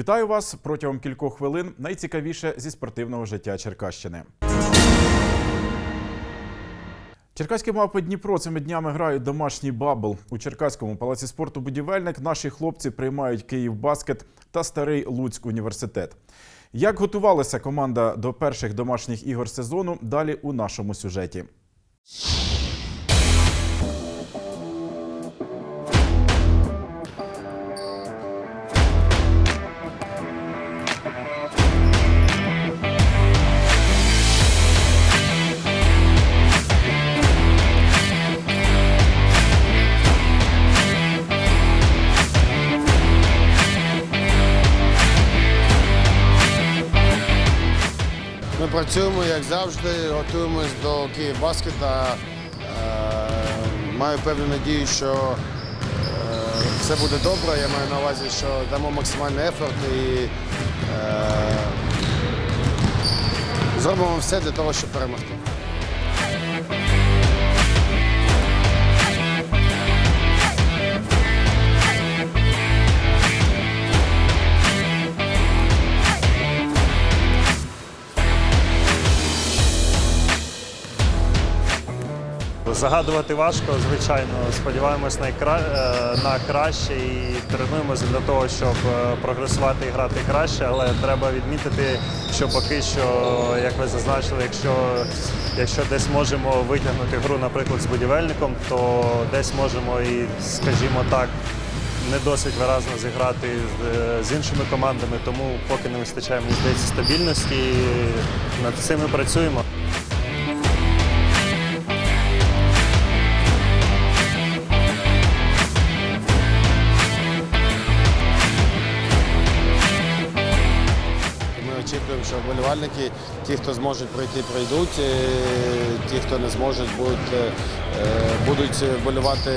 Вітаю вас протягом кількох хвилин. Найцікавіше зі спортивного життя Черкащини. Черкаські мавпи Дніпро цими днями грають домашній бабл. У Черкаському палаці спорту будівельник наші хлопці приймають Київ баскет та старий Луцьк університет. Як готувалася команда до перших домашніх ігор сезону? Далі у нашому сюжеті. Працюємо, як завжди, готуємось до Київбаскета. Е, Маю певну надію, що е, все буде добре. Я маю на увазі, що дамо максимальний ефорт і е, зробимо все для того, щоб перемогти. Загадувати важко, звичайно. Сподіваємось найкра... е, на краще і тренуємося для того, щоб е, прогресувати і грати краще, але треба відмітити, що поки що, як ви зазначили, якщо, якщо десь можемо витягнути гру, наприклад, з будівельником, то десь можемо і, скажімо так, не досить виразно зіграти з, е, іншими командами, тому поки не вистачає, мені здається, стабільності. Над цим ми працюємо. Що вболівальники, ті, хто зможуть пройти, пройдуть, е, ті, хто не зможуть, будуть, е, будуть вболівати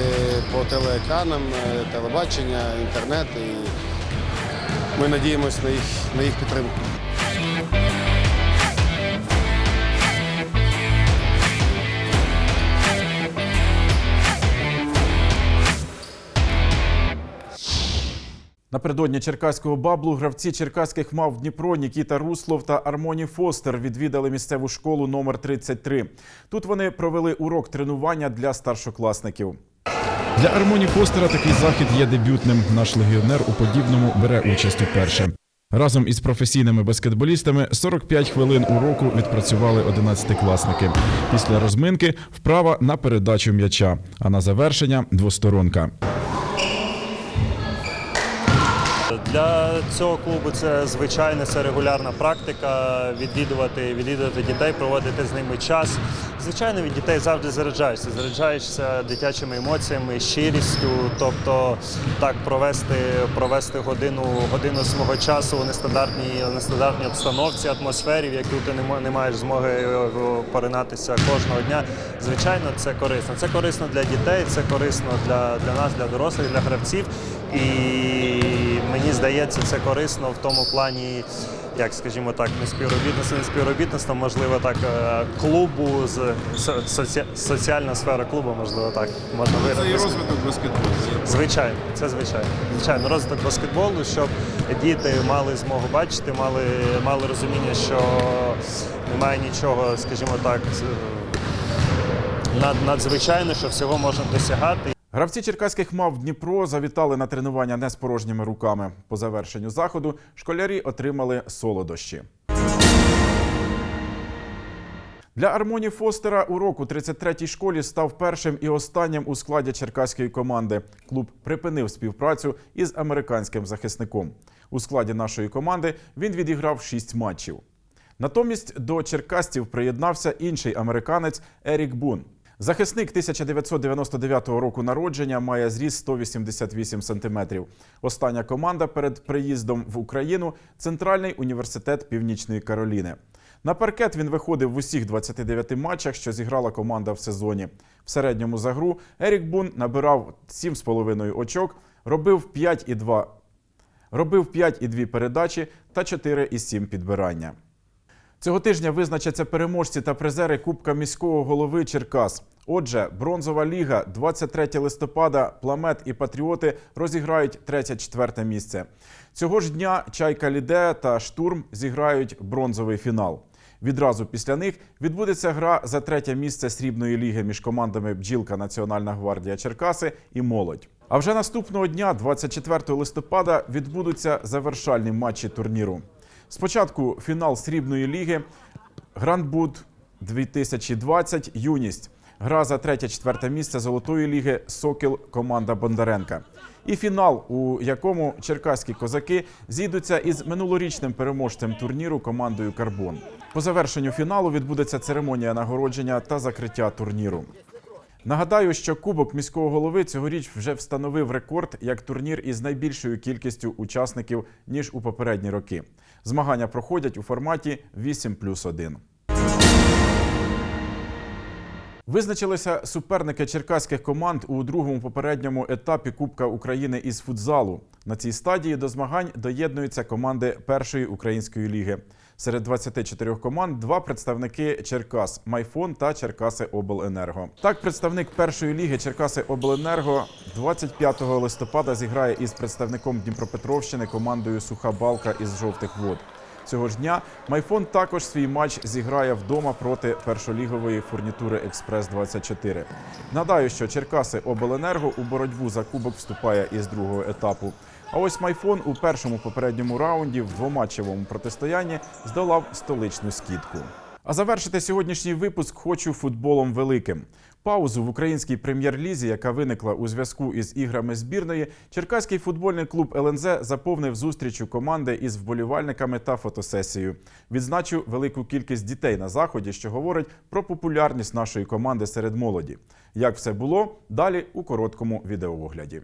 по телеекранам, е, телебачення, інтернет. І ми надіємося на їх, на їх підтримку. Напередодні черкаського баблу гравці черкаських мав Дніпро Нікіта Руслов та Армоні Фостер відвідали місцеву школу номер 33. Тут вони провели урок тренування для старшокласників. Для Армоні Фостера такий захід є дебютним. Наш легіонер у подібному бере участь уперше. Разом із професійними баскетболістами 45 хвилин уроку відпрацювали 11-класники. Після розминки вправа на передачу м'яча, а на завершення двосторонка. Для цього клубу це звичайна, це регулярна практика. Відвідувати, відвідувати дітей, проводити з ними час. Звичайно, від дітей завжди заряджаєшся. Заряджаєшся дитячими емоціями, щирістю. Тобто так провести, провести годину, годину свого часу у нестандартній, нестандартній обстановці, атмосфері, в яку ти не маєш змоги е, поринатися кожного дня. Звичайно, це корисно. Це корисно для дітей, це корисно для, для нас, для дорослих, для гравців. І мені здається, це корисно в тому плані, як скажімо так, не співробітництво, не співробітництво, можливо, так е, клубу з соці- соціальна сфера клубу, можливо, так можна Це і виразити. розвиток баскетболу. Звичайно, це звичайно. Звичайно, розвиток баскетболу, щоб діти мали змогу бачити, мали, мали розуміння, що немає нічого, скажімо так, з- над, надзвичайно, що всього можна досягати. Гравці черкаських мав Дніпро завітали на тренування не з порожніми руками. По завершенню заходу школярі отримали солодощі. Для Армоні Фостера урок у 33-й школі став першим і останнім у складі черкаської команди. Клуб припинив співпрацю із американським захисником. У складі нашої команди він відіграв 6 матчів. Натомість до черкастів приєднався інший американець Ерік Бун. Захисник 1999 року народження має зріст 188 сантиметрів. Остання команда перед приїздом в Україну Центральний університет Північної Кароліни. На паркет він виходив в усіх 29 матчах, що зіграла команда в сезоні. В середньому за гру Ерік Бун набирав 7,5 очок, робив 5,2 робив 5,2 передачі та 4,7 підбирання. Цього тижня визначаться переможці та призери Кубка міського голови Черкас. Отже, бронзова ліга 23 листопада. Пламет і Патріоти розіграють 3-4 місце. Цього ж дня Чайка Ліде та Штурм зіграють бронзовий фінал. Відразу після них відбудеться гра за третє місце срібної ліги між командами Бджілка Національна гвардія Черкаси і Молодь. А вже наступного дня, 24 листопада, відбудуться завершальні матчі турніру. Спочатку фінал срібної ліги Грандбуд 2020 Юність. Гра за третє-четверте місце золотої ліги Сокіл команда Бондаренка. І фінал, у якому черкаські козаки зійдуться із минулорічним переможцем турніру командою Карбон. По завершенню фіналу відбудеться церемонія нагородження та закриття турніру. Нагадаю, що Кубок міського голови цьогоріч вже встановив рекорд як турнір із найбільшою кількістю учасників ніж у попередні роки. Змагання проходять у форматі 8 плюс 1. Визначилися суперники черкаських команд у другому попередньому етапі Кубка України із футзалу. На цій стадії до змагань доєднуються команди першої української ліги. Серед 24 команд два представники Черкас Майфон та Черкаси Обленерго. Так, представник першої ліги Черкаси Обленерго 25 листопада зіграє із представником Дніпропетровщини командою Суха Балка із жовтих вод. Цього ж дня Майфон також свій матч зіграє вдома проти першолігової фурнітури Експрес 24 Нагадаю, що Черкаси Обленерго у боротьбу за кубок вступає із другого етапу. А ось Майфон у першому попередньому раунді в двоматчевому протистоянні здолав столичну скидку. А завершити сьогоднішній випуск хочу футболом великим. Паузу в українській прем'єр-лізі, яка виникла у зв'язку із іграми збірної, Черкаський футбольний клуб ЛНЗ заповнив зустрічю команди із вболівальниками та фотосесією. Відзначу велику кількість дітей на заході, що говорить про популярність нашої команди серед молоді. Як все було далі у короткому відеоогляді.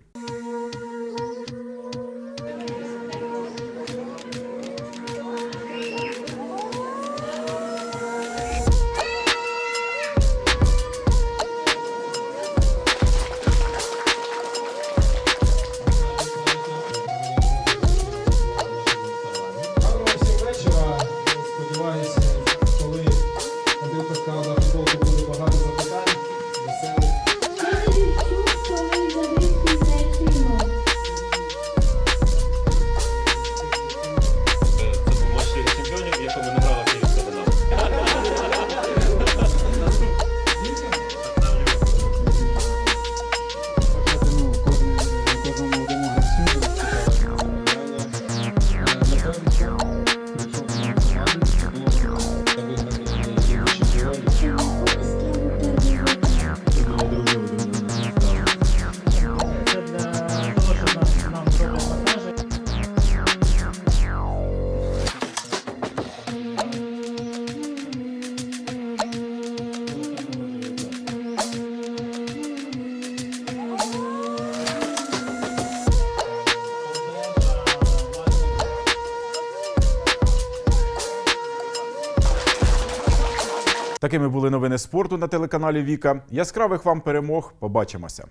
Такими були новини спорту на телеканалі Віка. Яскравих вам перемог. Побачимося.